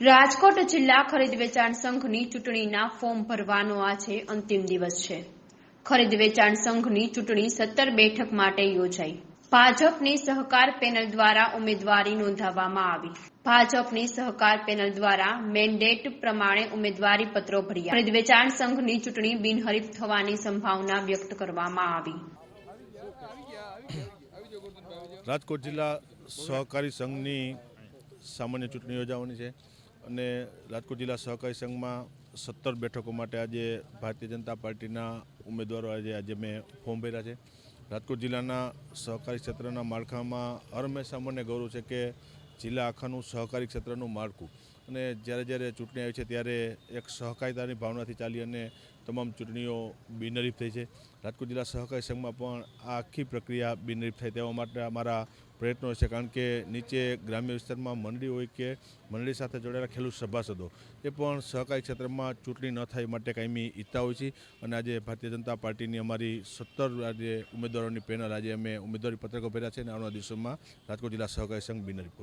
રાજકોટ જિલ્લા ખરીદ વેચાણ સંઘની ચૂંટણીના ફોર્મ ભરવાનો આજે અંતિમ દિવસ છે. ખરીદ વેચાણ સંઘની ચૂંટણી સત્તર બેઠક માટે યોજાઈ. ભાજપની સહકાર પેનલ દ્વારા ઉમેદવારી નોંધાવવામાં આવી. ભાજપની સહકાર પેનલ દ્વારા મેન્ડેટ પ્રમાણે ઉમેદવારી પત્રો ભર્યા. ખરીદ વેચાણ સંઘની ચૂંટણી બિનહરીફ થવાની સંભાવના વ્યક્ત કરવામાં આવી. રાજકોટ જિલ્લા સહકારી સંઘની સામાન્ય ચૂંટણી યોજાવાની છે. અને રાજકોટ જિલ્લા સહકારી સંઘમાં સત્તર બેઠકો માટે આજે ભારતીય જનતા પાર્ટીના ઉમેદવારો આજે આજે મેં ફોર્મ ભર્યા છે. રાજકોટ જિલ્લાના સહકારી ક્ષેત્રના માળખામાં હંમેશા મને ગૌરવ છે કે જિલ્લા આખાનું સહકારી ક્ષેત્રનું માળખું. અને જ્યારે જ્યારે ચૂંટણી આવી છે ત્યારે એક સહકારિતાની ભાવનાથી ચાલી અને તમામ ચૂંટણીઓ બિનરીફ થઈ છે. રાજકોટ જિલ્લા સહકારી સંઘમાં પણ આ આખી પ્રક્રિયા બિનરીફ થાય તેવા માટે અમારા પ્રયત્નો છે, કારણ કે નીચે ગ્રામ્ય વિસ્તારમાં મંડળી હોય કે મંડળી સાથે જોડાયેલા ખેડૂત સભાસદો, એ પણ સહકારી ક્ષેત્રમાં ચૂંટણી ન થાય માટે કાયમી ઈચ્છતા હોય છે. અને આજે ભારતીય જનતા પાર્ટીની અમારી સત્તર આજે ઉમેદવારોની પેનલ આજે અમે ઉમેદવારી પત્રકો ભર્યા છે અને આવનારા દિવસોમાં રાજકોટ જિલ્લા સહકારી સંઘ બિનરીફ